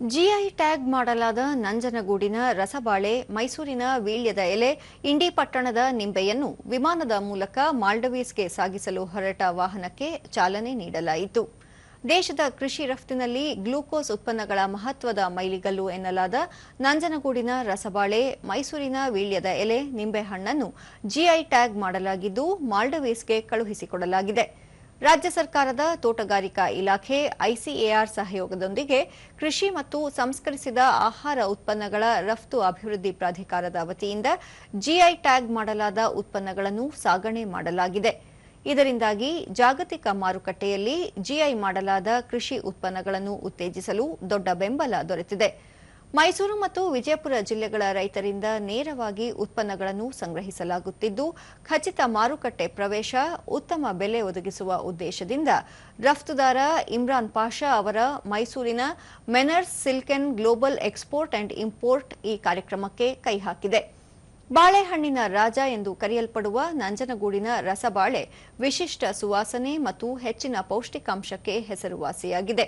GI tag ಮಾಡಲಾದ ನಂಜನಗೂಡಿನ ರಸಬಾಳೆ, ಮೈಸೂರಿನ ವೀಳ್ಯದ ಎಲೆ, ಇಂಡಿ ಪಟ್ಟಣದ ನಿಂಬೆಯನ್ನು ವಿಮಾನದ ಮೂಲಕ ಮಾಲ್ಡವೀಸ್ಗೆ ಸಾಗಿಸಲು ಹೊರಟ ವಾಹನಕ್ಕೆ ಚಾಲನೆ ನೀಡಲಾಯಿತು. ದೇಶದ ಕೃಷಿ ರಫ್ತಿನಲ್ಲಿ ಗ್ಲೂಕೋಸ್ ಉತ್ಪನ್ನಗಳ ಮಹತ್ವದ ಮೈಲಿಗಲ್ಲು ಎನ್ನಲಾದ ನಂಜನಗೂಡಿನ ರಸಬಾಳೆ, ಮೈಸೂರಿನ ವೀಳ್ಯದ ಎಲೆ, ನಿಂಬೆಹಣ್ಣನ್ನು ಜಿಐ ಟ್ಯಾಗ್ ಮಾಡಲಾಗಿದ್ದು ಮಾಲ್ಡವೀಸ್ಗೆ ಕಳುಹಿಸಿಕೊಡಲಾಗಿದೆ. ರಾಜ್ಯ ಸರ್ಕಾರದ ತೋಟಗಾರಿಕಾ ಇಲಾಖೆ ಐಸಿಎಆರ್ ಸಹಯೋಗದೊಂದಿಗೆ ಕೃಷಿ ಮತ್ತು ಸಂಸ್ಕರಿಸಿದ ಆಹಾರ ಉತ್ಪನ್ನಗಳ ರಫ್ತು ಅಭಿವೃದ್ಧಿ ಪ್ರಾಧಿಕಾರದ ವತಿಯಿಂದ ಜಿಐ ಟ್ಯಾಗ್ ಮಾಡಲಾದ ಉತ್ಪನ್ನಗಳನ್ನು ಸಾಗಣೆ ಮಾಡಲಾಗಿದೆ. ಇದರಿಂದಾಗಿ ಜಾಗತಿಕ ಮಾರುಕಟ್ಟೆಯಲ್ಲಿ ಜಿಐ ಮಾಡಲಾದ ಕೃಷಿ ಉತ್ಪನ್ನಗಳನ್ನು ಉತ್ತೇಜಿಸಲು ದೊಡ್ಡ ಬೆಂಬಲ ದೊರೆತಿದೆ. ಮೈಸೂರು ಮತ್ತು ವಿಜಯಪುರ ಜಿಲ್ಲೆಗಳ ರೈತರಿಂದ ನೇರವಾಗಿ ಉತ್ಪನ್ನಗಳನ್ನು ಸಂಗ್ರಹಿಸಲಾಗುತ್ತಿದ್ದು, ಖಚಿತ ಮಾರುಕಟ್ಟೆ ಪ್ರವೇಶ, ಉತ್ತಮ ಬೆಲೆ ಒದಗಿಸುವ ಉದ್ದೇಶದಿಂದ ರಫ್ತುದಾರ ಇಮ್ರಾನ್ ಪಾಷಾ ಅವರ ಮೈಸೂರಿನ Manners Silken Global Export and Import ಈ ಕಾರ್ಯಕ್ರಮಕ್ಕೆ ಕೈ ಹಾಕಿದೆ. ಬಾಳೆಹಣ್ಣಿನ ರಾಜ ಎಂದು ಕರೆಯಲ್ಪಡುವ ನಂಜನಗೂಡಿನ ರಸಬಾಳೆ ವಿಶಿಷ್ಟ ಸುವಾಸನೆ ಮತ್ತು ಹೆಚ್ಚಿನ ಪೌಷ್ಟಿಕಾಂಶಕ್ಕೆ ಹೆಸರುವಾಸಿಯಾಗಿದೆ.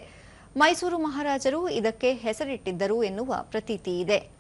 ಮೈಸೂರು ಮಹಾರಾಜರು ಇದಕ್ಕೆ ಹೆಸರಿಟ್ಟಿದ್ದರು ಎನ್ನುವ ಪ್ರತೀತಿ ಇದೆ.